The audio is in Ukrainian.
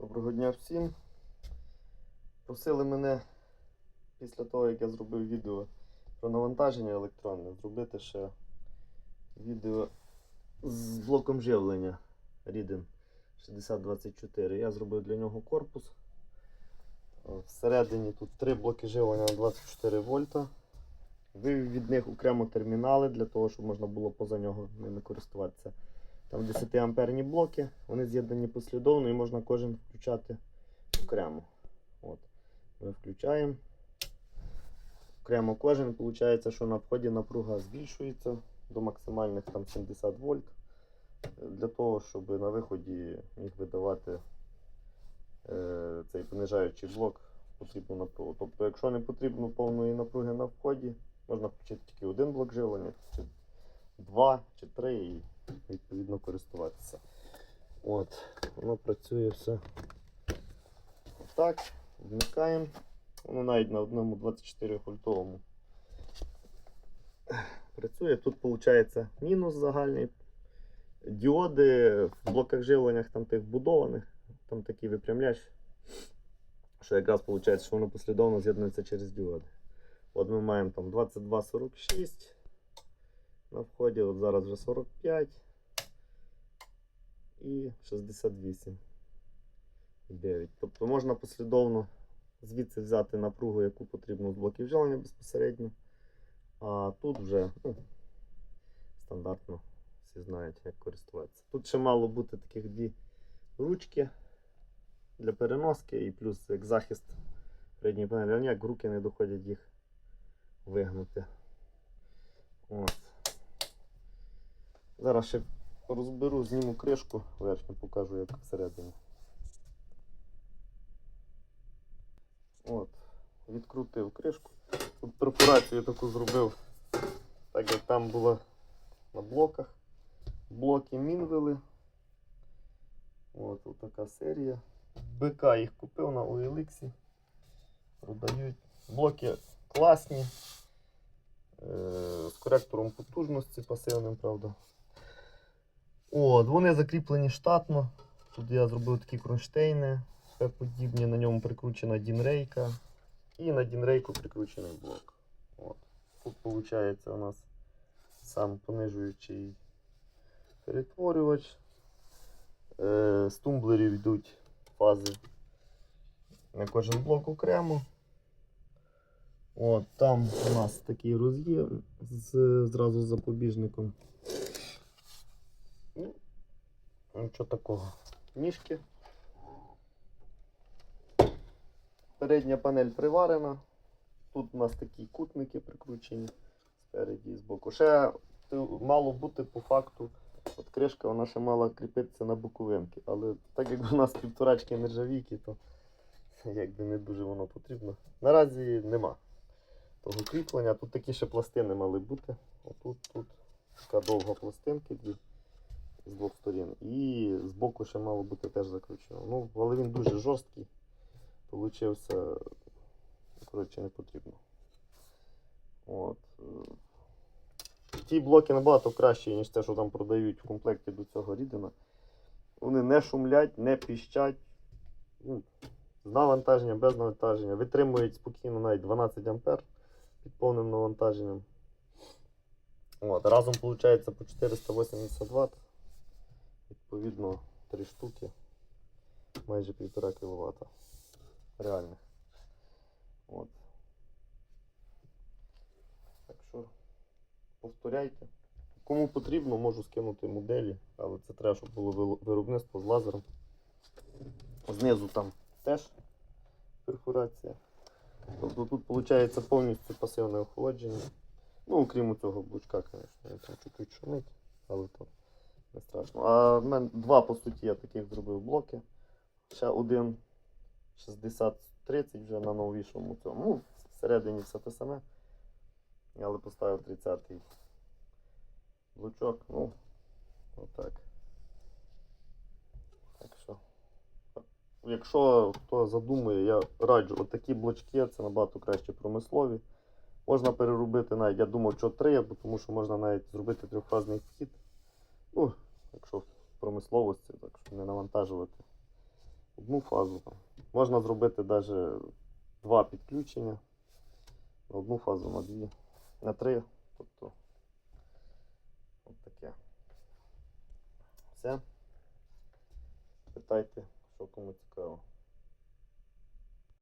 Доброго дня всім. Просили мене після того, як я зробив відео про навантаження електронне, зробити ще відео з блоком живлення Riden 6024. Я зробив для нього корпус. Всередині тут три блоки живлення на 24 вольта. Вивів від них окремо термінали для того, щоб можна було поза нього ними користуватися. Там 10 амперні блоки, вони з'єднані послідовно і можна кожен включати окремо. От. Ми включаємо. Окремо кожен, виходить, що на вході напруга збільшується до максимальних там 70 вольт. Для того, щоб на виході міг видавати е, цей понижаючий блок потрібну напругу. Тобто, якщо не потрібно повної напруги на вході, можна включити тільки один блок живлення, чи два, чи три відповідно користуватися. От, воно працює все так. Вмикаємо. Воно навіть на одному 24 вольтовому працює. Тут виходить мінус загальний. Діоди в блоках живленнях там тих вбудованих, там такий випрямляч, що якраз виходить, що воно послідовно з'єднується через діоди. От ми маємо там 2246 на вході, от зараз вже 45 і 68. 9. Тобто можна послідовно звідси взяти напругу, яку потрібно з блоків живлення безпосередньо. А тут вже ну, стандартно всі знають, як користуватися. Тут ще мало бути таких дві ручки для переноски і плюс як захист передньої панелі. Ніяк руки не доходять їх вигнути. От. Зараз ще розберу, зніму кришку верхню, покажу, як всередині. От, відкрутив кришку. Тут перфорацію таку зробив, так як там було на блоках. Блоки мінвели. От, от така серія. БК їх купив на OLX. Продають. Блоки класні. Е, з коректором потужності пасивним, правда. От, вони закріплені штатно. Тут я зробив такі кронштейни подібні, на ньому прикручена дінрейка. І на дінрейку прикручений блок. От. Тут виходить у нас сам понижуючий перетворювач. Е, з тумблерів йдуть фази на кожен блок окремо. От, там у нас такий роз'єм з, зразу з запобіжником. Ну, нічого такого. Ніжки. Передня панель приварена. Тут у нас такі кутники прикручені спереді і збоку. Ще мало бути по факту. От кришка вона ще мала кріпитися на боковинки. Але так як у нас півторачки нержавійки, то якби не дуже воно потрібно. Наразі нема того кріплення. Тут такі ще пластини мали бути. Отут, тут така довга пластинки дві з двох сторін. І збоку ще мало бути теж закручено. Ну, але він дуже жорсткий. Получився, коротше, не потрібно. От. е, Ті блоки набагато кращі, ніж те, що там продають в комплекті до цього рідина. Вони не шумлять, не піщать. Ну, з навантаженням, без навантаження. Витримують спокійно навіть 12 А під повним навантаженням. От, разом виходить по 480 Вт. Відповідно, 3 штуки, майже 1,5 кВт. Реальних. От. Так що повторяйте. Кому потрібно, можу скинути моделі, але це треба, щоб було виробництво з лазером. Знизу там теж перфорація. Тобто тут виходить повністю пасивне охолодження. Ну, окрім цього блучка, звісно, він там чуть-чуть шумить, але то не страшно. А в мене два, по суті, я таких зробив блоки. Ще один 60-30 вже на новішому цьому. Ну, всередині все те саме. Але поставив 30-й блочок. Ну, отак. Так що. Якщо хто задумує, я раджу, отакі блочки це набагато краще промислові. Можна переробити навіть, я думав, що три, тому що можна навіть зробити трьохфазний вхід. Ну, якщо в промисловості, так щоб не навантажувати одну фазу. Можна зробити навіть два підключення. На одну фазу, на дві, на три. Тобто от таке. Все. Питайте, що кому цікаво.